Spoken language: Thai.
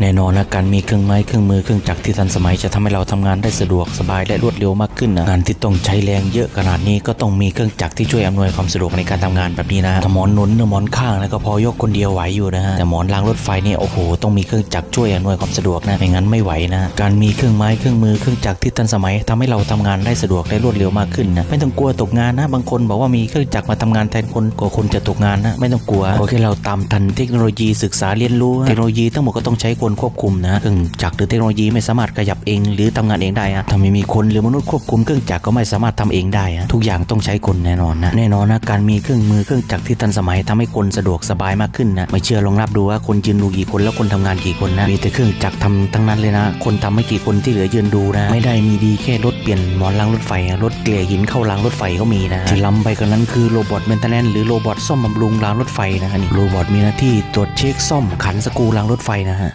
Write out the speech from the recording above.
แน่นอนนะการมีเครื่องไม้เครื่องมือเครื่องจักรที่ทันสมัยจะทำให้เราทำงานได้สะดวกสบายและรวดเร็วมากขึ้นนะงานที่ต้องใช้แรงเยอะขนาดนี้ก็ต้องมีเครื่องจักรที่ช่วยอำนวยความสะดวกในการทำงานแบบนี้นะถ้าหมอนหนุนหรือหมอนข้างนะก็พอยกคนเดียวไหวอยู่นะฮะแต่หมอนรางรถไฟเนี่ยโอ้โหต้องมีเครื่องจักรช่วยอำนวยความสะดวกนะไม่งั้นไม่ไหวนะการมีเครื่องไม้เครื่องมือเครื่องจักรที่ทันสมัยทำให้เราทำงานได้สะดวกและรวดเร็วมากขึ้นนะไม่ต้องกลัวตกงานนะบางคนบอกว่ามีเครื่องจักรมาทำงานแทนคนกลัวคนจะตกงานนะไม่ต้องกลัวขอแค่เราตามทันเทคโนโลยีศึกษาเรียนรู้เทคโนโลยีทั้งหมดก็ต้องใช้คนควบคุมนะเครื่องจักรหรือเทคโนโลยีไม่สามารถขยับเอง หรือทำงานเองได้อะถ้าไม่มีคนหรือมนุษย์ควบคุมเครื่องจักรก็ไม่สามารถทำเองได้อะทุกอย่างต้องใช้คนแน่นอนนะแน่นอนนะการมีเครื่องมือเครื่องจักรที่ทันสมัยทำให้คนสะดวกสบายมากขึ้นนะไม่เชื่อลองนับดูว่าคนยืนดูกี่คนแล้วคนทำงานกี่คนนะมีแต่เครื่องจักรทำทั้งนั้นเลยนะ คนทำไม่กี่คนที่เหลือยืนดูนะ ไม่ได้มีดีแค่รถเปลี่ยนหมอนรางรถไฟรถเกลี่ยหินเข้ารางรถไฟก็มีนะที่ล้ำไปกว่านั้นคือโรบอทเมนเทนแนนหรือโรบอทซ่อมบำรุงรางรถไฟนะฮะนี่โรบอทมีหน้าที่ตรวจเช็คซ่อมขันสกูรางรถไฟนะฮะ